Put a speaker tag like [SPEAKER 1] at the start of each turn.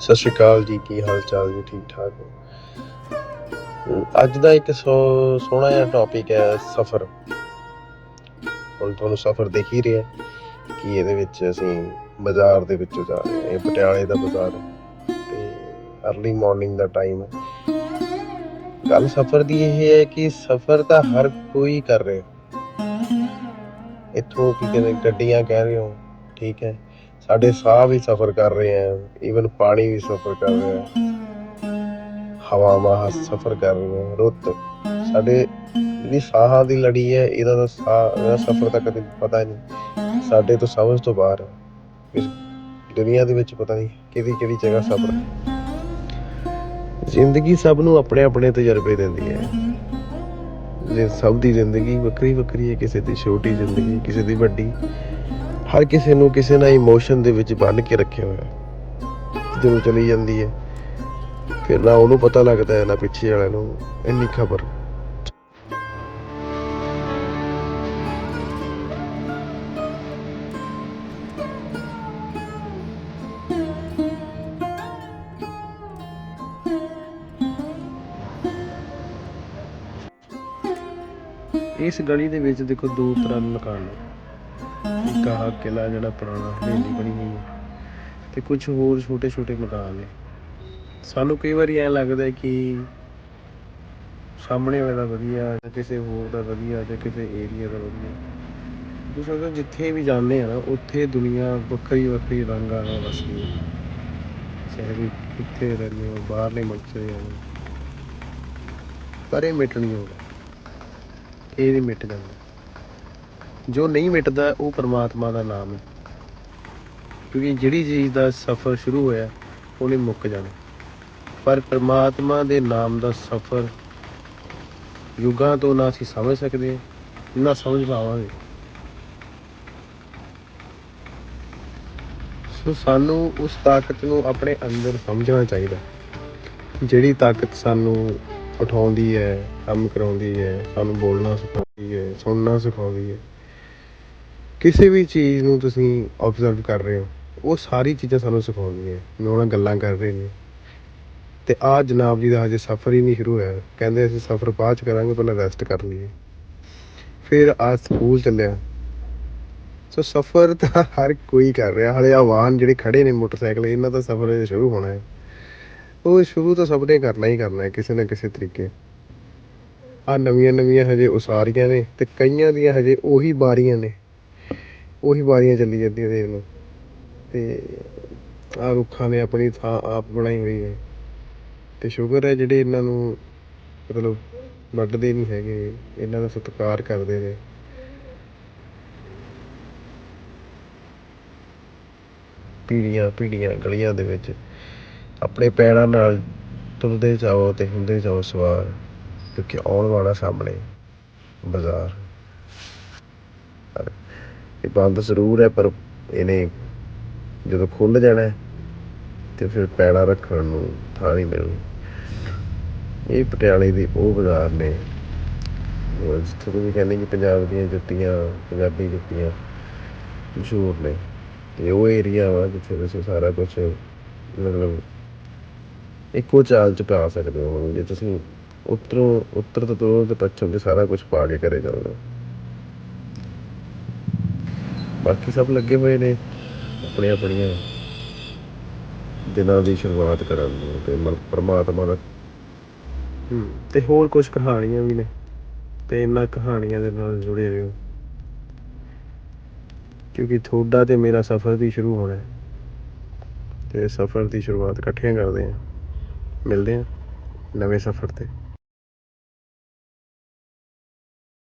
[SPEAKER 1] ਸਤਿ ਸ਼੍ਰੀ ਅਕਾਲ ਜੀ, ਕੀ ਹਾਲ ਚਾਲ ਜੀ? ਠੀਕ ਠਾਕ ਹੋ? ਅੱਜ ਦਾ ਇੱਕ ਸੋ- ਸੋਹਣਾ ਜਿਹਾ ਟੌਪਿਕ ਹੈ ਸਫ਼ਰ। ਹੁਣ ਤੁਹਾਨੂੰ ਸਫ਼ਰ ਦੇਖ ਹੀ ਰਿਹਾ ਕਿ ਇਹਦੇ ਵਿੱਚ ਅਸੀਂ ਬਾਜ਼ਾਰ ਦੇ ਵਿੱਚੋਂ ਜਾ ਰਹੇ ਹਾਂ, ਇਹ ਪਟਿਆਲੇ ਦਾ ਬਾਜ਼ਾਰ ਹੈ ਤੇ ਅਰਲੀ ਮਾਰਨਿੰਗ ਦਾ ਟਾਈਮ ਹੈ। ਗੱਲ ਸਫ਼ਰ ਦੀ ਇਹ ਹੈ ਕਿ ਸਫ਼ਰ ਤਾਂ ਹਰ ਕੋਈ ਕਰ ਰਿਹਾ। ਇੱਥੋਂ ਕੀ ਕਹਿੰਦੇ, ਗੱਡੀਆਂ ਕਹਿ ਰਹੇ ਹੋ, ਠੀਕ ਹੈ। ਸਾਡੇ ਸਾਹ ਵੀ ਸਫ਼ਰ ਕਰ ਰਹੇ ਆ ਈਵਨ ਪਾਣੀ ਵੀ ਸਫ਼ਰ ਕਰ ਰਿਹਾ ਹੈ ਹਵਾਵਾਂ ਸਫ਼ਰ ਕਰ ਰਹੀਆਂ ਰੁੱਤ। ਸਾਡੇ ਜਿਹੜੀ ਸਾਹਾਂ ਦੀ ਲੜੀ ਹੈ, ਇਹਦਾ ਤਾਂ ਸਾਹ ਸਫ਼ਰ ਤਾਂ ਕਦੇ ਪਤਾ ਨਹੀਂ। ਸਾਡੇ ਤੋਂ ਸਮਝ ਤੋਂ ਬਾਹਰ ਹੈ ਇਸ ਦੁਨੀਆ ਦੇ ਵਿੱਚ ਪਤਾ ਨਹੀਂ ਕਿਹਦੀ ਕਿਹੜੀ ਜਗ੍ਹਾ ਸਫ਼ਰ। ਜ਼ਿੰਦਗੀ ਸਭ ਨੂੰ ਆਪਣੇ ਆਪਣੇ ਤਜਰਬੇ ਦਿੰਦੀ ਹੈ। ਜੇ ਸਭ ਦੀ ਜ਼ਿੰਦਗੀ ਵੱਖਰੀ ਵੱਖਰੀ ਹੈ, ਕਿਸੇ ਦੀ ਛੋਟੀ ਜ਼ਿੰਦਗੀ, ਕਿਸੇ ਦੀ ਵੱਡੀ, ਹਰ ਕਿਸੇ ਨੂੰ ਕਿਸੇ ਨਾ ਇਮੋਸ਼ਨ ਦੇ ਵਿੱਚ ਬੰਨ ਕੇ ਰੱਖਿਆ ਹੋਇਆ। ਜਦੋਂ ਚਲੀ ਜਾਂਦੀ ਹੈ, ਫਿਰ ਨਾ ਉਹਨੂੰ ਪਤਾ ਲੱਗਦਾ ਹੈ, ਨਾ ਪਿੱਛੇ ਵਾਲਿਆਂ ਨੂੰ ਇੰਨੀ ਖਬਰ। ਇਸ ਗਲੀ ਦੇ ਵਿੱਚ ਦੇਖੋ ਦੋ ਤਰ੍ਹਾਂ ਦੇ ਮਕਾਨ ਨੇ। ਇੱਕ ਆਹ ਕਿਲਾ ਜਿਹੜਾ ਪੁਰਾਣਾ ਹਵੇਲੀ ਬਣੀ ਹੋਈ ਹੈ ਤੇ ਕੁਝ ਹੋਰ ਛੋਟੇ ਛੋਟੇ ਮਕਾਨ ਨੇ। ਸਾਨੂੰ ਕਈ ਵਾਰੀ ਐਂ ਲੱਗਦਾ ਹੈ ਕਿ ਸਾਹਮਣੇ ਵਾਲਾ ਦਾ ਵਧੀਆ ਜਾਂ ਕਿਸੇ ਹੋਰ ਦਾ ਵਧੀਆ ਜਾਂ ਕਿਸੇ ਏਰੀਆ ਦਾ ਵਧੀਆ ਤੁਸੀਂ ਅਗਰ ਜਿੱਥੇ ਵੀ ਜਾਂਦੇ ਆ ਨਾ, ਉੱਥੇ ਦੁਨੀਆ ਵੱਖਰੀ ਵੱਖਰੀ ਰੰਗਾਂ ਨਾਲ ਵਸਦੀ ਹੈ। ਚਾਹੇ ਵੀ ਕਿੱਥੇ ਰਹਿੰਦੇ ਹੋ, ਬਾਹਰਲੇ ਮੁਲਕ 'ਚ ਜਾਂ ਪਰ ਇਹ ਮਿਟਣੀ ਹੋਗਾ ਇਹ ਨਹੀਂ ਮਿਟ ਜਾਂਦਾ। ਜੋ ਨਹੀਂ ਮਿਟਦਾ, ਉਹ ਪਰਮਾਤਮਾ ਦਾ ਨਾਮ ਹੈ। ਕਿਉਂਕਿ ਜਿਹੜੀ ਚੀਜ਼ ਦਾ ਸਫ਼ਰ ਸ਼ੁਰੂ ਹੋਇਆ, ਉਹਨੇ ਮੁੱਕ ਜਾਣਾ। ਪਰ ਪਰਮਾਤਮਾ ਦੇ ਨਾਮ ਦਾ ਸਫ਼ਰ ਯੁੱਗਾਂ ਤੋਂ ਨਾ ਅਸੀਂ ਸਮਝ ਸਕਦੇ, ਨਾ ਸਮਝ ਪਾਵਾਂਗੇ। ਸੋ ਸਾਨੂੰ ਉਸ ਤਾਕਤ ਨੂੰ ਆਪਣੇ ਅੰਦਰ ਸਮਝਣਾ ਚਾਹੀਦਾ। ਜਿਹੜੀ ਤਾਕਤ ਸਾਨੂੰ ਉਠਾਉਂਦੀ ਹੈ, ਕੰਮ ਕਰਾਉਂਦੀ ਹੈ, ਸਾਨੂੰ ਬੋਲਣਾ ਸਿਖਾਉਂਦੀ ਹੈ, ਸੁਣਨਾ ਸਿਖਾਉਂਦੀ ਹੈ। ਕਿਸੇ ਵੀ ਚੀਜ਼ ਨੂੰ ਤੁਸੀਂ ਆਬਜ਼ਰਵ ਕਰ ਰਹੇ ਹੋ, ਉਹ ਸਾਰੀ ਚੀਜ਼ਾਂ ਸਾਨੂੰ ਸਿਖਾਉਂਦੀਆਂ ਮੈਂ ਉਹਨਾਂ ਗੱਲਾਂ ਕਰ ਰਹੇ ਨੇ ਤੇ ਆ ਜਨਾਬ ਜੀ ਦਾ ਹਜੇ ਸਫ਼ਰ ਹੀ ਨਹੀਂ ਸ਼ੁਰੂ ਹੋਇਆ। ਕਹਿੰਦੇ ਅਸੀਂ ਸਫ਼ਰ ਬਾਅਦ ਚ ਕਰਾਂਗੇ, ਪਹਿਲਾਂ ਰੈਸਟ ਕਰ ਲਈਏ। ਫਿਰ ਆ ਸਕੂਲ ਚੱਲਿਆ। ਸੋ ਸਫ਼ਰ ਤਾਂ ਹਰ ਕੋਈ ਕਰ ਰਿਹਾ। ਹਲੇ ਆ ਜਿਹੜੇ ਖੜੇ ਨੇ ਮੋਟਰਸਾਈਕਲ, ਇਹਨਾਂ ਦਾ ਸਫ਼ਰ ਸ਼ੁਰੂ ਹੋਣਾ ਹੈ। ਉਹ ਸ਼ੁਰੂ ਤਾਂ ਸਭ ਨੇ ਕਰਨਾ ਹੀ ਕਰਨਾ ਹੈ ਕਿਸੇ ਨਾ ਕਿਸੇ ਤਰੀਕੇ। ਆ ਨਵੀਆਂ ਨਵੀਆਂ ਹਜੇ ਉਸਾਰੀਆਂ ਨੇ ਤੇ ਕਈਆਂ ਦੀਆਂ ਹਜੇ ਉਹੀ ਬਾਰੀਆਂ ਨੇ। ਉਹੀ ਬਾਰੀਆਂ ਚੱਲੀ ਜਾਂਦੀਆਂ ਦੇਖ ਲਓ। ਤੇ ਆ ਰੁੱਖਾਂ ਨੇ ਆਪਣੀ ਥਾਂ ਆਪ ਬਣਾਈ ਹੋਈ ਹੈ। ਤੇ ਸ਼ੁਕਰ ਹੈ ਜਿਹੜੇ ਇਹਨਾਂ ਨੂੰ ਮਤਲਬ ਵੱਢਦੇ ਨਹੀਂ ਹੈਗੇ, ਇਹਨਾਂ ਦਾ ਸਤਿਕਾਰ ਕਰਦੇ ਨੇ। ਪੀੜੀਆਂ ਪੀੜੀਆਂ ਗਲੀਆਂ ਦੇ ਵਿੱਚ ਆਪਣੇ ਪੈਰਾਂ ਨਾਲ ਤੁਰਦੇ ਜਾਓ ਤੇ ਹੁੰਦੇ ਜਾਓ ਸਵਾਰ, ਕਿਉਂਕਿ ਆਉਣ ਵਾਲਾ ਸਾਹਮਣੇ ਬਾਜ਼ਾਰ। ਇਹ ਬੰਦ ਜ਼ਰੂਰ ਹੈ, ਪਰ ਇਹਨੇ ਜਦੋਂ ਖੁੱਲ ਜਾਣਾ ਤੇ ਫਿਰ ਪੈੜਾ ਰੱਖਣ ਨੂੰ ਥਾਂ ਨਹੀਂ ਮਿਲਣੀ। ਇਹ ਪਟਿਆਲੇ ਦੇ ਉਹ ਬਾਜ਼ਾਰ ਨੇ, ਜਿੱਥੇ ਤੁਸੀਂ ਕਹਿੰਦੇ ਕਿ ਪੰਜਾਬ ਦੀਆਂ ਜੁੱਤੀਆਂ, ਪੰਜਾਬੀ ਜੁੱਤੀਆਂ ਮਸ਼ਹੂਰ ਨੇ। ਤੇ ਉਹ ਏਰੀਆ ਵਾ ਜਿੱਥੇ ਤੁਸੀਂ ਸਾਰਾ ਕੁਝ ਮਤਲਬ ਇੱਕੋ ਚਾਲ ਚ ਪਾ ਸਕਦੇ ਹੋ। ਜੇ ਤੁਸੀਂ ਉੱਤਰੋਂ, ਉੱਤਰ ਤੋਂ ਤੋਂ ਤੇ ਪੱਛਮ ਚ ਸਾਰਾ ਕੁਝ ਪਾ ਕੇ ਘਰੇ ਜਾਓਗੇ ਬਾਕੀ ਸਭ ਲੱਗੇ ਹੋਏ ਨੇ ਆਪਣੀਆਂ ਆਪਣੀਆਂ ਦਿਨਾਂ ਦੀ ਸ਼ੁਰੂਆਤ ਕਰਨ ਨੂੰ ਤੇ ਮਨ- ਦਾ। ਤੇ ਹੋਰ ਕੁਝ ਕਹਾਣੀਆਂ ਵੀ ਨੇ ਤੇ ਇਹਨਾਂ ਕਹਾਣੀਆਂ ਦੇ ਨਾਲ ਜੁੜੇ ਰਹੋ। ਕਿਉਂਕਿ ਤੁਹਾਡਾ ਤੇ ਮੇਰਾ ਸਫ਼ਰ ਵੀ ਸ਼ੁਰੂ ਹੋਣਾ ਹੈ। ਤੇ ਸਫ਼ਰ ਦੀ ਸ਼ੁਰੂਆਤ ਇਕੱਠੀਆਂ ਕਰਦੇ ਹਾਂ। ਮਿਲਦੇ ਹਾਂ ਨਵੇਂ ਸਫ਼ਰ ਤੇ।